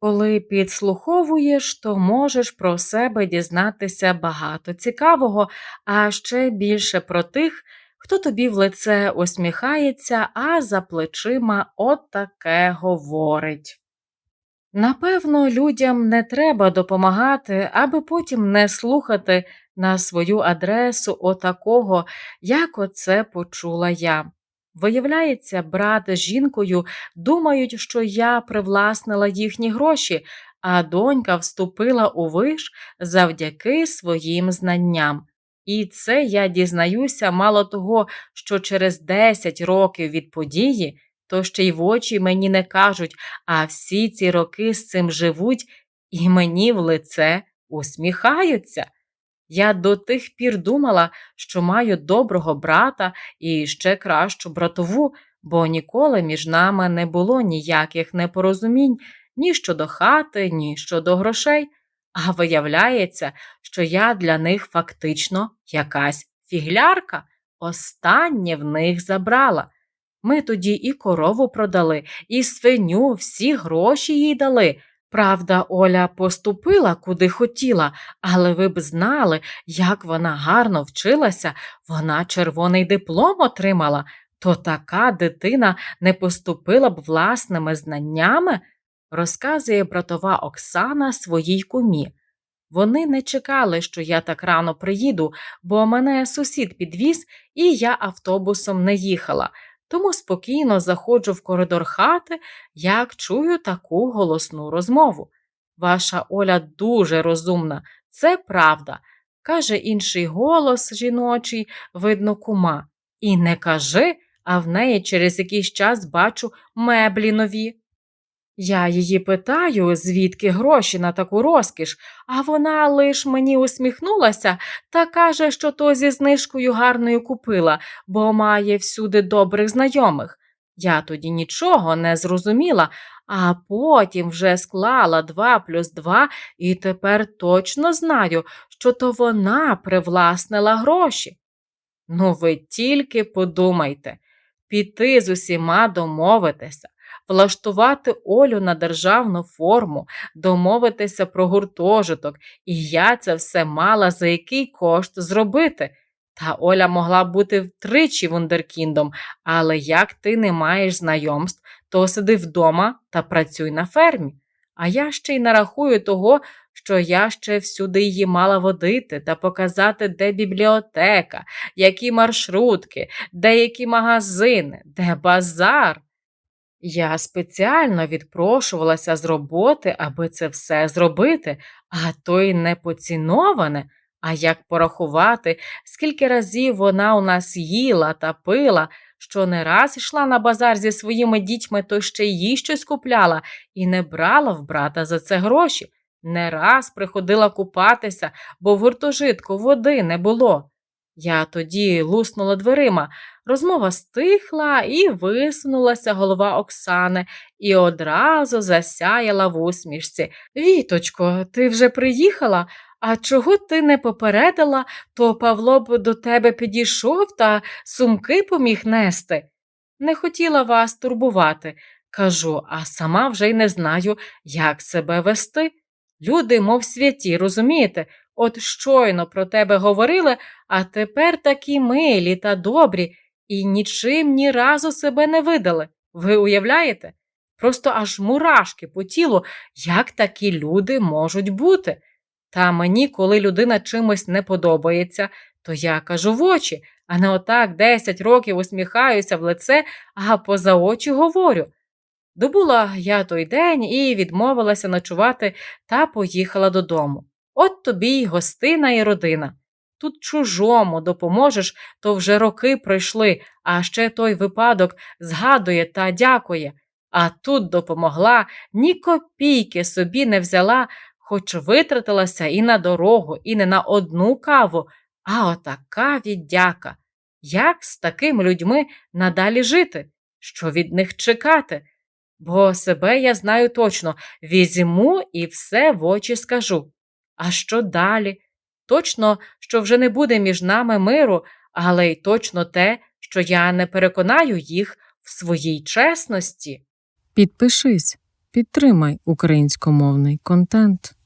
Коли підслуховуєш, то можеш про себе дізнатися багато цікавого, а ще більше про тих, хто тобі в лице усміхається, а за плечима отаке говорить. Напевно, людям не треба допомагати, аби потім не слухати на свою адресу отакого, як оце почула я. Виявляється, брат з жінкою думають, що я привласнила їхні гроші, а донька вступила у виш завдяки своїм знанням. І це я дізнаюся мало того, що через 10 років від події, то ще й в очі мені не кажуть, а всі ці роки з цим живуть і мені в лице усміхаються. Я до тих пір думала, що маю доброго брата і ще кращу братову, бо ніколи між нами не було ніяких непорозумінь ні щодо хати, ні щодо грошей. А виявляється, що я для них фактично якась фіглярка, останнє в них забрала. Ми тоді і корову продали, і свиню, всі гроші їй дали. Правда, Оля поступила куди хотіла, але ви б знали, як вона гарно вчилася, вона червоний диплом отримала, то така дитина не поступила б власними знаннями, розказує братова Оксана своїй кумі. Вони не чекали, що я так рано приїду, бо мене сусід підвіз, і я автобусом не їхала тому спокійно заходжу в коридор хати, як чую таку голосну розмову. Ваша Оля дуже розумна, це правда, каже інший голос жіночий, видно, кума. І не кажи, а в неї через якийсь час бачу меблі нові. Я її питаю, звідки гроші на таку розкіш, а вона лиш мені усміхнулася та каже, що то зі знижкою гарною купила, бо має всюди добрих знайомих. Я тоді нічого не зрозуміла, а потім вже склала два плюс два і тепер точно знаю, що то вона привласнила гроші. Ну, ви тільки подумайте, піти з усіма домовитися влаштувати Олю на державну форму, домовитися про гуртожиток, і я це все мала за який кошт зробити. Та Оля могла бути втричі вундеркіндом, але як ти не маєш знайомств, то сиди вдома та працюй на фермі. А я ще й нарахую того, що я ще всюди її мала водити та показати, де бібліотека, які маршрутки, де які магазини, де базар. Я спеціально відпрошувалася з роботи, аби це все зробити, а то й не поціноване. А як порахувати, скільки разів вона у нас їла та пила, що не раз йшла на базар зі своїми дітьми, то ще їй щось купляла і не брала в брата за це гроші, не раз приходила купатися, бо в гуртожитку води не було. Я тоді луснула дверима. Розмова стихла і висунулася голова Оксани і одразу засяяла в усмішці. Віточко, ти вже приїхала? А чого ти не попередила, то Павло б до тебе підійшов та сумки поміг нести. Не хотіла вас турбувати, кажу, а сама вже й не знаю, як себе вести. Люди, мов святі, розумієте, От щойно про тебе говорили, а тепер такі милі та добрі і нічим ні разу себе не видали. Ви уявляєте? Просто аж мурашки по тілу, як такі люди можуть бути. Та мені, коли людина чимось не подобається, то я кажу в очі, а не отак 10 років усміхаюся в лице, а поза очі говорю. Добула я той день і відмовилася ночувати та поїхала додому. От тобі й гостина і родина. Тут чужому допоможеш, то вже роки пройшли, а ще той випадок згадує та дякує. А тут допомогла, ні копійки собі не взяла, хоч витратилася і на дорогу, і не на одну каву, а отака віддяка. Як з такими людьми надалі жити? Що від них чекати? Бо себе я знаю точно, візьму і все в очі скажу. А що далі? Точно, що вже не буде між нами миру, але й точно те, що я не переконаю їх в своїй чесності. Підпишись, Підтримай українськомовний контент.